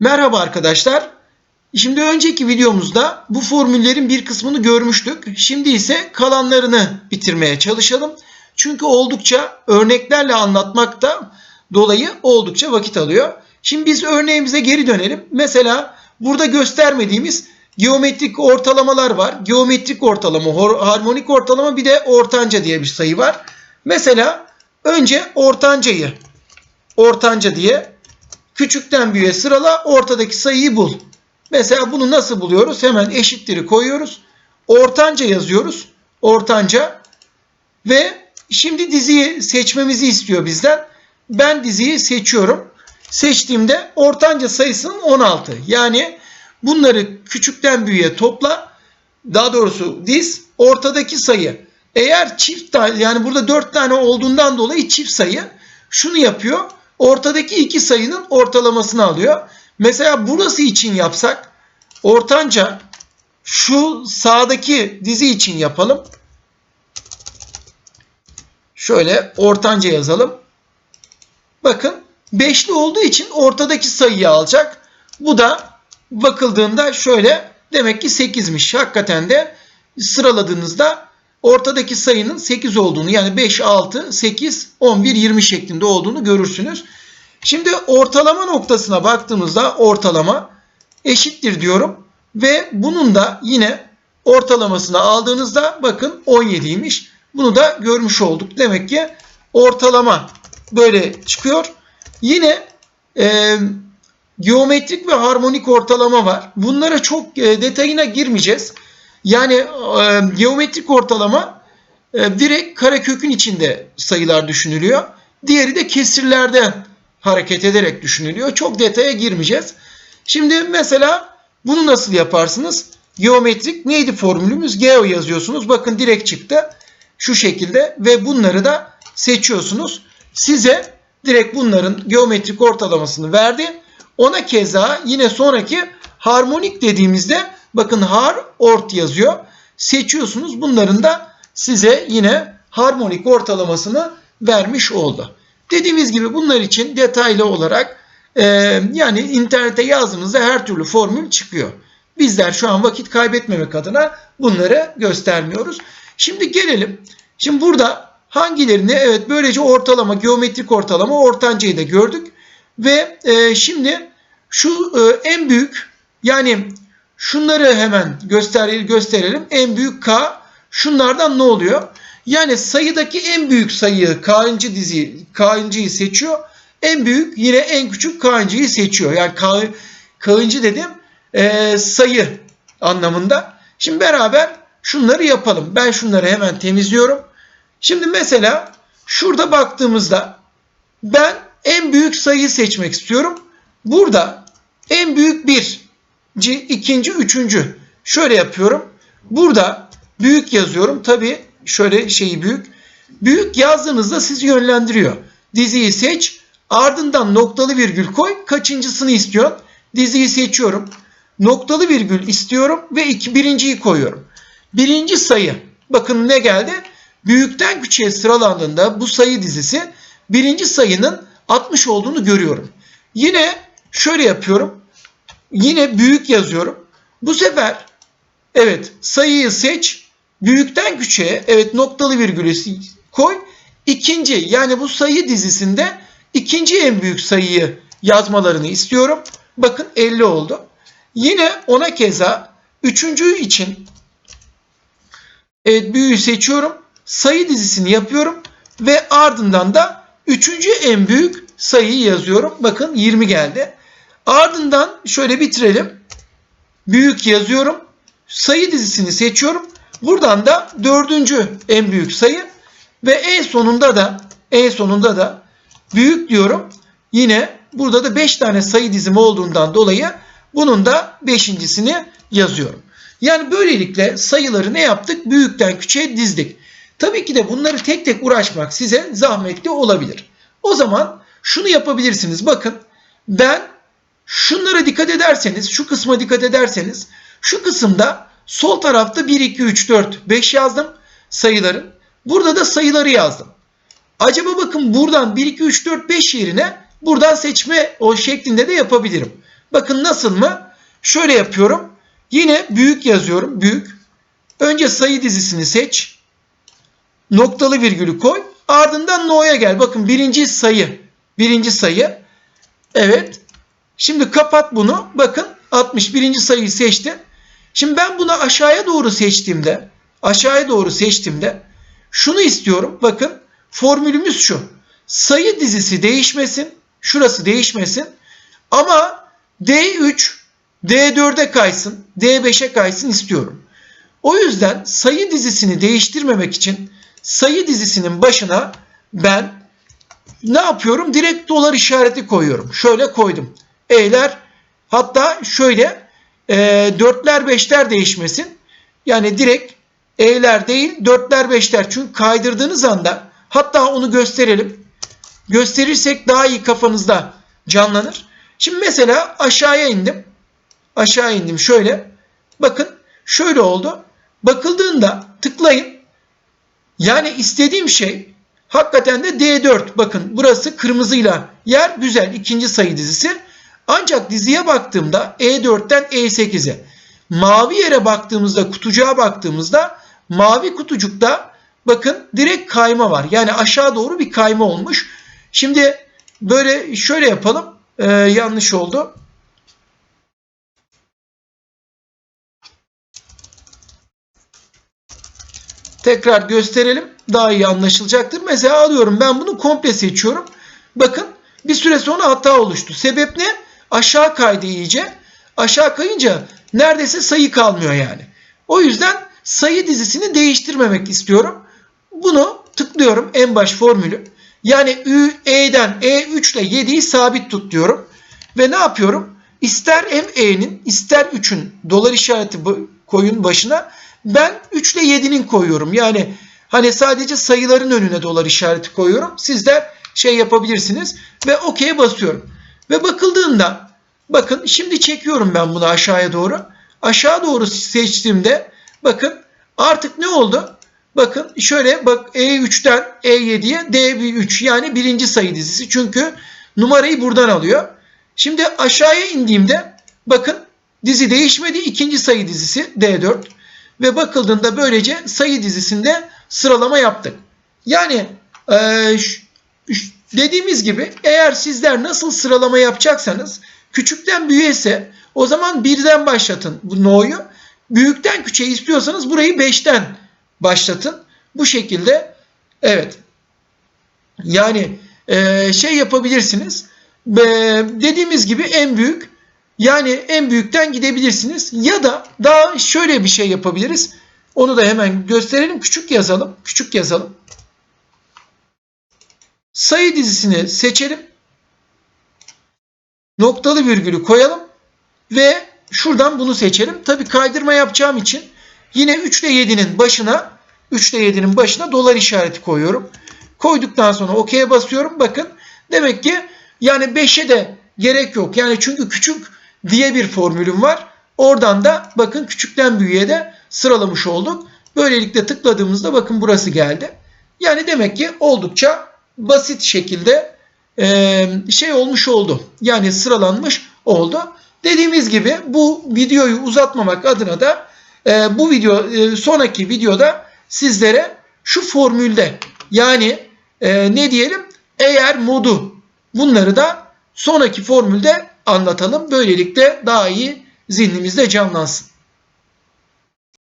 Merhaba arkadaşlar. Şimdi önceki videomuzda bu formüllerin bir kısmını görmüştük. Şimdi ise kalanlarını bitirmeye çalışalım. Çünkü oldukça örneklerle anlatmakta dolayı oldukça vakit alıyor. Şimdi biz örneğimize geri dönelim. Mesela burada göstermediğimiz geometrik ortalamalar var. Geometrik ortalama, harmonik ortalama bir de ortanca diye bir sayı var. Mesela önce ortancayı ortanca diye küçükten büyüğe sırala ortadaki sayıyı bul. Mesela bunu nasıl buluyoruz? Hemen eşitleri koyuyoruz. Ortanca yazıyoruz. Ortanca ve şimdi diziyi seçmemizi istiyor bizden. Ben diziyi seçiyorum. Seçtiğimde ortanca sayısının 16. Yani bunları küçükten büyüğe topla. Daha doğrusu diz ortadaki sayı. Eğer çift tane yani burada 4 tane olduğundan dolayı çift sayı şunu yapıyor. Ortadaki iki sayının ortalamasını alıyor. Mesela burası için yapsak ortanca şu sağdaki dizi için yapalım. Şöyle ortanca yazalım. Bakın beşli olduğu için ortadaki sayıyı alacak. Bu da bakıldığında şöyle demek ki 8'miş. Hakikaten de sıraladığınızda ortadaki sayının 8 olduğunu yani 5, 6, 8, 11, 20 şeklinde olduğunu görürsünüz. Şimdi ortalama noktasına baktığımızda ortalama eşittir diyorum. Ve bunun da yine ortalamasını aldığınızda bakın 17'ymiş. Bunu da görmüş olduk. Demek ki ortalama böyle çıkıyor. Yine e, geometrik ve harmonik ortalama var. Bunlara çok e, detayına girmeyeceğiz. Yani e, geometrik ortalama e, direkt karekökün içinde sayılar düşünülüyor. Diğeri de kesirlerden hareket ederek düşünülüyor. Çok detaya girmeyeceğiz. Şimdi mesela bunu nasıl yaparsınız? Geometrik neydi formülümüz? Geo yazıyorsunuz. Bakın direkt çıktı. Şu şekilde ve bunları da seçiyorsunuz. Size direkt bunların geometrik ortalamasını verdi. Ona keza yine sonraki harmonik dediğimizde bakın har ort yazıyor. Seçiyorsunuz. Bunların da size yine harmonik ortalamasını vermiş oldu. Dediğimiz gibi bunlar için detaylı olarak e, yani internete yazdığınızda her türlü formül çıkıyor. Bizler şu an vakit kaybetmemek adına bunları göstermiyoruz. Şimdi gelelim. Şimdi burada hangilerini evet böylece ortalama, geometrik ortalama, ortancayı da gördük. Ve e, şimdi şu e, en büyük yani şunları hemen gösterelim, gösterelim. En büyük K şunlardan ne oluyor? Yani sayıdaki en büyük sayıyı K'ıncı dizi K'ıncıyı seçiyor. En büyük yine en küçük K'ıncıyı seçiyor. Yani K, K'ıncı dedim e, sayı anlamında. Şimdi beraber şunları yapalım. Ben şunları hemen temizliyorum. Şimdi mesela şurada baktığımızda ben en büyük sayıyı seçmek istiyorum. Burada en büyük bir, ikinci, üçüncü. Şöyle yapıyorum. Burada büyük yazıyorum. Tabi şöyle şeyi büyük. Büyük yazdığınızda sizi yönlendiriyor. Diziyi seç. Ardından noktalı virgül koy. Kaçıncısını istiyorsun? Diziyi seçiyorum. Noktalı virgül istiyorum ve iki, birinciyi koyuyorum. Birinci sayı. Bakın ne geldi? Büyükten küçüğe sıralandığında bu sayı dizisi birinci sayının 60 olduğunu görüyorum. Yine şöyle yapıyorum. Yine büyük yazıyorum. Bu sefer evet sayıyı seç. Büyükten küçüğe evet noktalı virgülü koy. İkinci yani bu sayı dizisinde ikinci en büyük sayıyı yazmalarını istiyorum. Bakın 50 oldu. Yine ona keza üçüncü için evet büyüğü seçiyorum. Sayı dizisini yapıyorum ve ardından da üçüncü en büyük sayıyı yazıyorum. Bakın 20 geldi. Ardından şöyle bitirelim. Büyük yazıyorum. Sayı dizisini seçiyorum. Buradan da dördüncü en büyük sayı ve en sonunda da en sonunda da büyük diyorum. Yine burada da 5 tane sayı dizimi olduğundan dolayı bunun da beşincisini yazıyorum. Yani böylelikle sayıları ne yaptık? Büyükten küçüğe dizdik. Tabii ki de bunları tek tek uğraşmak size zahmetli olabilir. O zaman şunu yapabilirsiniz. Bakın ben şunlara dikkat ederseniz, şu kısma dikkat ederseniz şu kısımda sol tarafta 1, 2, 3, 4, 5 yazdım sayıların. Burada da sayıları yazdım. Acaba bakın buradan 1, 2, 3, 4, 5 yerine buradan seçme o şeklinde de yapabilirim. Bakın nasıl mı? Şöyle yapıyorum. Yine büyük yazıyorum. Büyük. Önce sayı dizisini seç. Noktalı virgülü koy. Ardından no'ya gel. Bakın birinci sayı. Birinci sayı. Evet. Şimdi kapat bunu. Bakın 61. sayıyı seçti. Şimdi ben bunu aşağıya doğru seçtiğimde aşağıya doğru seçtiğimde şunu istiyorum. Bakın formülümüz şu. Sayı dizisi değişmesin. Şurası değişmesin. Ama D3 D4'e kaysın. D5'e kaysın istiyorum. O yüzden sayı dizisini değiştirmemek için sayı dizisinin başına ben ne yapıyorum? Direkt dolar işareti koyuyorum. Şöyle koydum. E'ler hatta şöyle e, 4'ler 5'ler değişmesin. Yani direkt E'ler değil 4'ler 5'ler. Çünkü kaydırdığınız anda hatta onu gösterelim. Gösterirsek daha iyi kafanızda canlanır. Şimdi mesela aşağıya indim. Aşağı indim şöyle. Bakın şöyle oldu. Bakıldığında tıklayın. Yani istediğim şey hakikaten de D4. Bakın burası kırmızıyla yer güzel ikinci sayı dizisi. Ancak diziye baktığımda E4'ten E8'e mavi yere baktığımızda kutucuğa baktığımızda mavi kutucukta bakın direkt kayma var. Yani aşağı doğru bir kayma olmuş. Şimdi böyle şöyle yapalım. Ee, yanlış oldu. Tekrar gösterelim. Daha iyi anlaşılacaktır. Mesela alıyorum ben bunu komple seçiyorum. Bakın bir süre sonra hata oluştu. Sebep ne? Aşağı kaydı iyice. Aşağı kayınca neredeyse sayı kalmıyor yani. O yüzden sayı dizisini değiştirmemek istiyorum. Bunu tıklıyorum en baş formülü. Yani Ü, E'den E3 ile 7'yi sabit tut diyorum. Ve ne yapıyorum? İster ME'nin ister 3'ün dolar işareti koyun başına ben 3 ile 7'nin koyuyorum. Yani hani sadece sayıların önüne dolar işareti koyuyorum. Sizler şey yapabilirsiniz ve OK'ye basıyorum. Ve bakıldığında bakın şimdi çekiyorum ben bunu aşağıya doğru. Aşağı doğru seçtiğimde bakın artık ne oldu? Bakın şöyle bak E3'ten E7'ye D3 yani birinci sayı dizisi. Çünkü numarayı buradan alıyor. Şimdi aşağıya indiğimde bakın dizi değişmedi. ikinci sayı dizisi D4 ve bakıldığında böylece sayı dizisinde sıralama yaptık. Yani e, dediğimiz gibi eğer sizler nasıl sıralama yapacaksanız küçükten büyüğe o zaman birden başlatın bu no'yu. Büyükten küçüğe istiyorsanız burayı 5'ten başlatın. Bu şekilde evet yani e, şey yapabilirsiniz. E, dediğimiz gibi en büyük yani en büyükten gidebilirsiniz. Ya da daha şöyle bir şey yapabiliriz. Onu da hemen gösterelim. Küçük yazalım. Küçük yazalım. Sayı dizisini seçelim. Noktalı virgülü koyalım. Ve şuradan bunu seçelim. Tabi kaydırma yapacağım için yine 3 ile 7'nin başına 3 ile 7'nin başına dolar işareti koyuyorum. Koyduktan sonra OK'ye basıyorum. Bakın demek ki yani 5'e de gerek yok. Yani çünkü küçük diye bir formülüm var. Oradan da bakın küçükten büyüğe de sıralamış olduk. Böylelikle tıkladığımızda bakın burası geldi. Yani demek ki oldukça basit şekilde e, şey olmuş oldu. Yani sıralanmış oldu. Dediğimiz gibi bu videoyu uzatmamak adına da e, bu video e, sonraki videoda sizlere şu formülde yani e, ne diyelim eğer modu bunları da sonraki formülde anlatalım. Böylelikle daha iyi zihnimizde canlansın.